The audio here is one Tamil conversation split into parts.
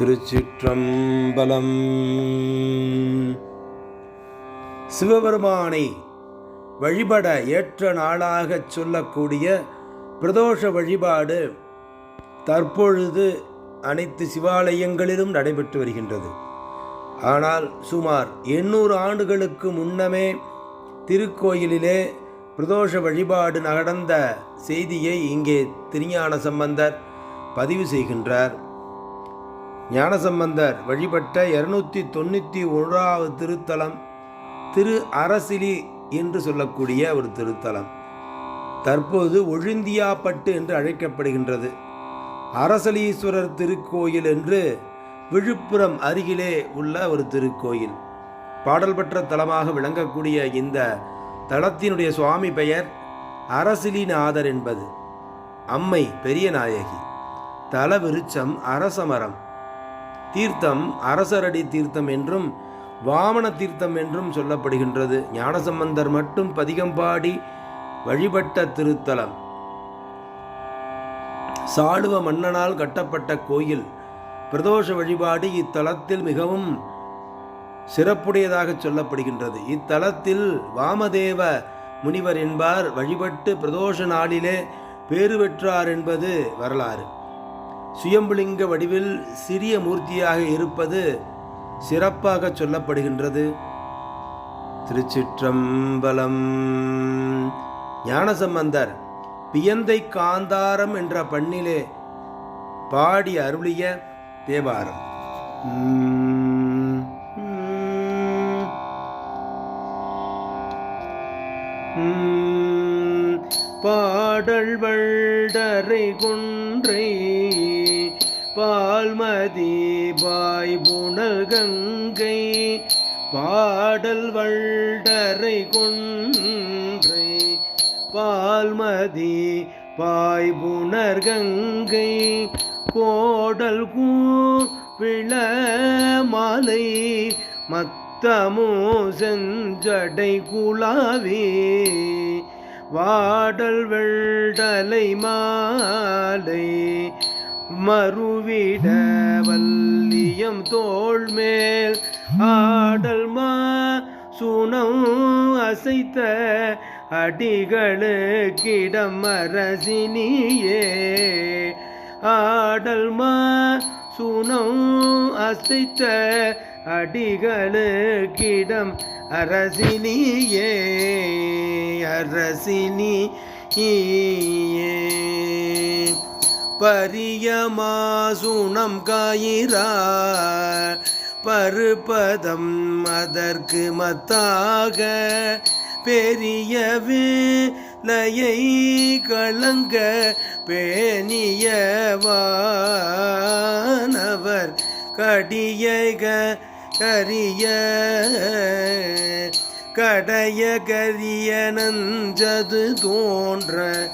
திருச்சிற்றம்பலம். சிவபெருமானை வழிபட ஏற்ற நாளாகச் சொல்லக்கூடிய பிரதோஷ வழிபாடு தற்பொழுது அனைத்து சிவாலயங்களிலும் நடைபெற்று வருகின்றது. ஆனால் சுமார் எண்ணூறு ஆண்டுகளுக்கு முன்னமே திருக்கோயிலிலே பிரதோஷ வழிபாடு நடந்த செய்தியை இங்கே திருஞான சம்பந்தர் பதிவு செய்கின்றார். ஞானசம்பந்தர் வழிபட்ட இருநூற்றி தொண்ணூற்றி ஒன்றாவது திருத்தலம் திரு அரசிலி என்று சொல்லக்கூடிய ஒரு திருத்தலம். தற்போது ஒழுந்தியாப்பட்டு என்று அழைக்கப்படுகின்றது. அரசலீஸ்வரர் திருக்கோயில் என்று விழுப்புரம் அருகிலே உள்ள ஒரு திருக்கோயில். பாடல் பெற்ற தலமாக விளங்கக்கூடிய இந்த தலத்தினுடைய சுவாமி பெயர் அரசிலிநாதர் என்பது. அம்மை பெரிய நாயகி. அரசமரம். தீர்த்தம் அரசரடி தீர்த்தம் என்றும் வாமன தீர்த்தம் என்றும் சொல்லப்படுகின்றது. ஞானசம்பந்தர் மட்டும் பதிகம்பாடி வழிபட்ட திருத்தலம். சாளுவ மன்னனால் கட்டப்பட்ட கோயில். பிரதோஷ வழிபாடு இத்தலத்தில் மிகவும் சிறப்புடையதாக சொல்லப்படுகின்றது. இத்தலத்தில் வாமதேவ முனிவர் என்பார். வழிபட்டு பிரதோஷ நாளிலே பேறு பெற்றார் என்பது வரலாறு. சுயம்புலிங்க வடிவில் சிறிய மூர்த்தியாக இருப்பது சிறப்பாக சொல்லப்படுகின்றது. திருச்சிற்றம்பலம். ஞானசம்பந்தர் பியந்தை காந்தாரம் என்ற பண்ணிலே பாடி அருளிய தேவாரம். பாடல் வள்ளரை கொன்றை பால்மதி பாய் புனல் கங்கை பாடல் வள்ளரை கொன்றை. பால்மதி பாய் புனர் கங்கை கோடல் கூவிள மாலை. மத்தமோ செஞ்சடை குலாவே. வாடல் வெள்ளலை மாலை. மறுவிட வல்லியம் தோள் மேல் ஆடல் மா சுனம் அசைத்த அடிகளுக்கிடம் அரசினியே ஆடல் மா சுனம் அசைத்த அடிகளுக்கிடம் அரசினியே அரசினி ஏ பரியமாசுணம் காயிரா பருப்பதம் அதற்கு மத்தாக. பெரிய விலையை கலங்க பேணியவானவர். கடியக கரிய கடைய கரிய நஞ்சது தோன்ற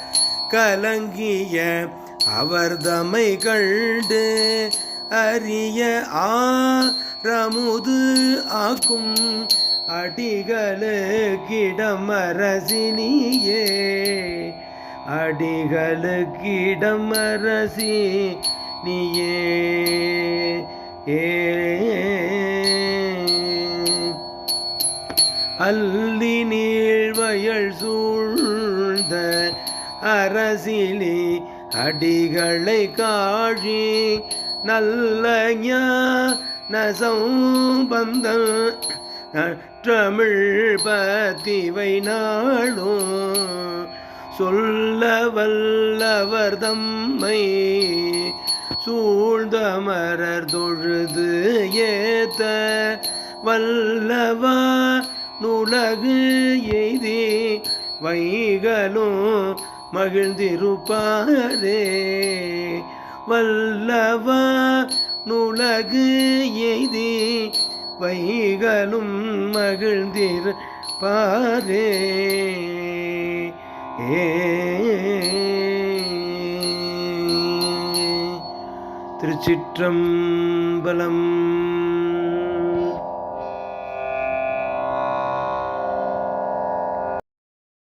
கலங்கிய அவர் தமை கண்டு அரிய ஆரமுது ஆக்கும் அடிகளுக்கிடம் அரசினியே அடிகளுக்கிடம் அரசி நீயே அல்லி நீழ்வயல் சூழ்ந்த அரசிலே அடிகளை காழி நல்ல நசம்பந்தம் தமிழ் பதிவை நாளும் சொல்ல வல்லவர் தம்மை சூழ்ந்தமரர் தொழுது ஏத்த வல்லவா நுலகு எய்தி வைகளும் மகிழ்ந்திருப்பாரே. வல்லவா நுலகு எய்தி வைகளும் மகிழ்ந்திருப்பாரே. ஏ. திருச்சிற்றம்பலம்.